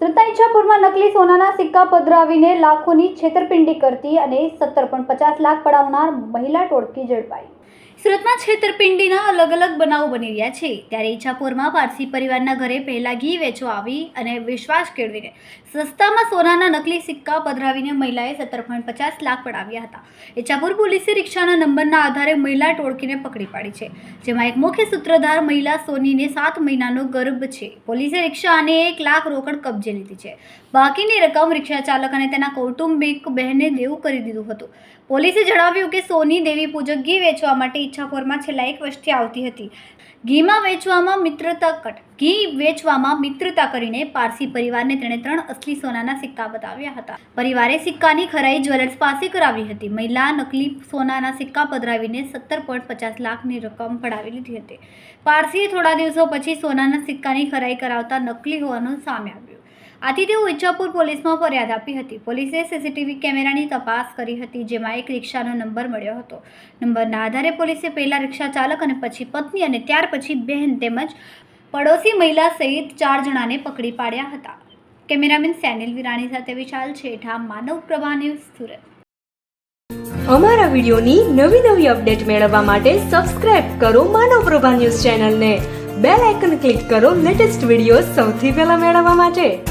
સુરતના ઈચ્છાપુરમાં નકલી સોનાના સિક્કા પધરાવીને લાખોની છેતરપિંડી કરતી અને સત્તર પણ પચાસ લાખ પડાવનાર મહિલા ટોળકી ઝડપાઈ સુરતમાં છેતરપિંડીના અલગ અલગ બનાવ બની રહ્યા છે. ત્યારે ઈચ્છાપુરમાં પારસી પરિવારના ઘરે પહેલા ઘી વેચવા આવી અને વિશ્વાસ કેળવીને સસ્તામાં સોનાના નકલી સિક્કા પધરાવીને મહિલાએ સત્તર પોઈન્ટ પચાસ લાખ પડાવ્યા હતા. ઈચ્છાપુર પોલીસે રિક્ષાના નંબરના આધારે મહિલા ટોળકીને પકડી પાડી છે. જેમાં એક મુખ્ય સૂત્રધાર મહિલા સોનીને સાત મહિનાનો ગર્ભ છે. પોલીસે રિક્ષા અને એક લાખ રોકડ કબજે લીધી છે. બાકીની રકમ રિક્ષા ચાલક અને તેના કૌટુંબિક બહેને દેવું કરી દીધું હતું. પોલીસે જણાવ્યું કે સોની દેવી પૂજક ઘી વેચવા માટે ઈચ્છાપુરમાં છેલ્લા એક વર્ષથી આવતી હતી. ઘીમાં વેચવામાં મિત્રતા કટ. ઘી વેચવામાં મિત્રતા કરીને પારસી પરિવારને તેણે ત્રણ અસલી સોનાના સિક્કા બતાવ્યા હતા. પરિવારે સિક્કાની ખરાઈ જ્વેલર્સ પાસે કરાવી હતી. મહિલા નકલી સોનાના સિક્કા પધરાવીને સત્તર પોઈન્ટ પચાસ લાખની રકમ પડાવી લીધી હતી. પારસીએ થોડા દિવસો પછી સોનાના સિક્કાની ખરાઈ કરાવતા નકલી હોવાનું સામે આવ્યું. આથી તેઓ ઈચ્છાપુર પોલીસમાં ફરિયાદ આપી હતી. પોલીસે સીસીટીવી કેમેરાની તપાસ કરી હતી, જેમાં એક રિક્ષાનો નંબર મળ્યો હતો. નંબરના આધારે પોલીસે પહેલાં રિક્ષા ચાલક અને પછી પત્ની અને ત્યાર પછી બહેન તેમજ પડોશી મહિલા સહિત ચાર જણાને પકડી પાડ્યા હતા. કેમેરામેન સેનિલ વિરાણી સાથે વિશાલ છેઠા, માનવ પ્રભા ન્યૂઝ સુરત. અમારા વિડિયોની નવી નવી અપડેટ મેળવવા માટે સબસ્ક્રાઇબ કરો માનવ પ્રભા ન્યૂઝ ચેનલને. બેલ આઇકન ક્લિક કરો લેટેસ્ટ વીડિયો સૌથી પહેલા મેળવવા માટે.